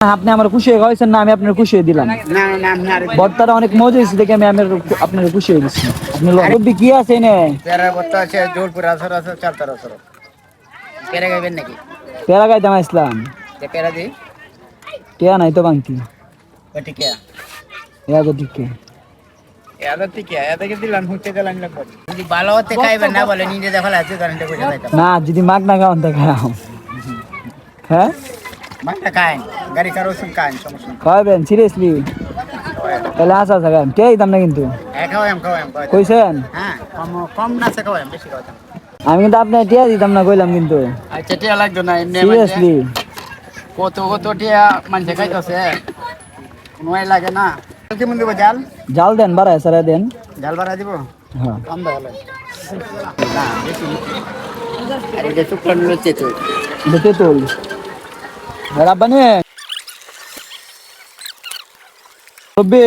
আপনি আমার খুশি হয়ে গেছেন না আমি আপনার খুশি হয়ে দিলাম। বর্তারা অনেক মজা হয়েছে দেখে আমি আপনার আপনার খুশি হয়ে গেছি। আপনি রব্বি কি আছে এনে। তেরা বত্তা আছে জোরপুর আসর আসর চালতার আসর। পেরে গাইবেন নাকি? পেরা গাইতে আমার ইসলাম। পেরা দি? টিয়া নাই তো বাংতি ওটি কে ইয়া তো ঠিক খাইবেন না যদি মাগ না খাওয়ান তা খাও হ্যাঁ? খাওয়াবেন সিরিয়াসলি তাহলে আসা আসা খান টিয়া দিতাম না কিন্তু? হ্যাঁ কইছেন? হ্যাঁ আমি কিন্তু আপনার টিয়া দিতাম না কইলাম কিন্তু। আচ্ছা টিয়া লাগতো না এমনি সিরিয়াসলি কত কত টিয়া মানুষে খাইতেছে? কোনোই লাগে না। জাল জাল? দেন বাড়ায় সারা দেন। জাল বাড়া দিব? হ্যাঁ। কম দেওয়া না বেশি। আর এটা শুক্লান লচ্ছে তো দেখে তোল রাব্বানি রব্বি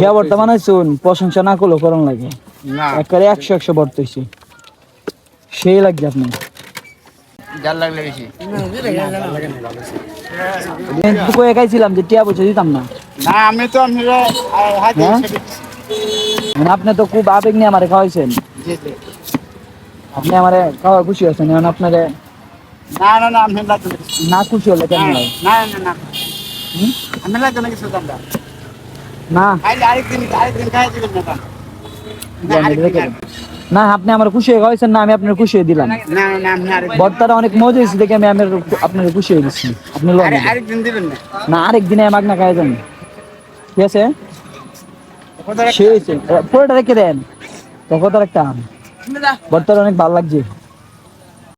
যে প্রশংসা না করলেও করণ লাগে। একবারে একশো একশো বর্ত সেই লাগছে আপনি জাল লাগলে বেশি। কয়ে একাইছিলাম যে টিয়া দিতাম না। আমি তো হ্যাঁ? মানে আপনি তো খুব আবেগ নিয়ে আমারে খাওয়াইছেন। আপনি আমারে খাওয়া খুশি আছেন এখন আপনারে না না না আমি লাগতো না না খুশি হলে কেন? না না না আমি লাগতো না কিছু দামটা না। খাইলে আরেকদিন আরেকদিন খাই দিবেন না না। না আপনি আমার খুশি হয়ে গেছেন না আমি আপনার খুশি হয়ে দিলাম। না না না বর্তারা অনেক মজা হয়েছে দেখে আমি আপনার আপনার খুশি হয়ে গেছি। আপনি লোন আরেকদিন দিবেন না। না আরেক দিনে। মাগ না খাই যান ঠিক আছে পুরোটা রেখে দেন। তো কত একটা বর্তারা অনেক ভালো লাগছে।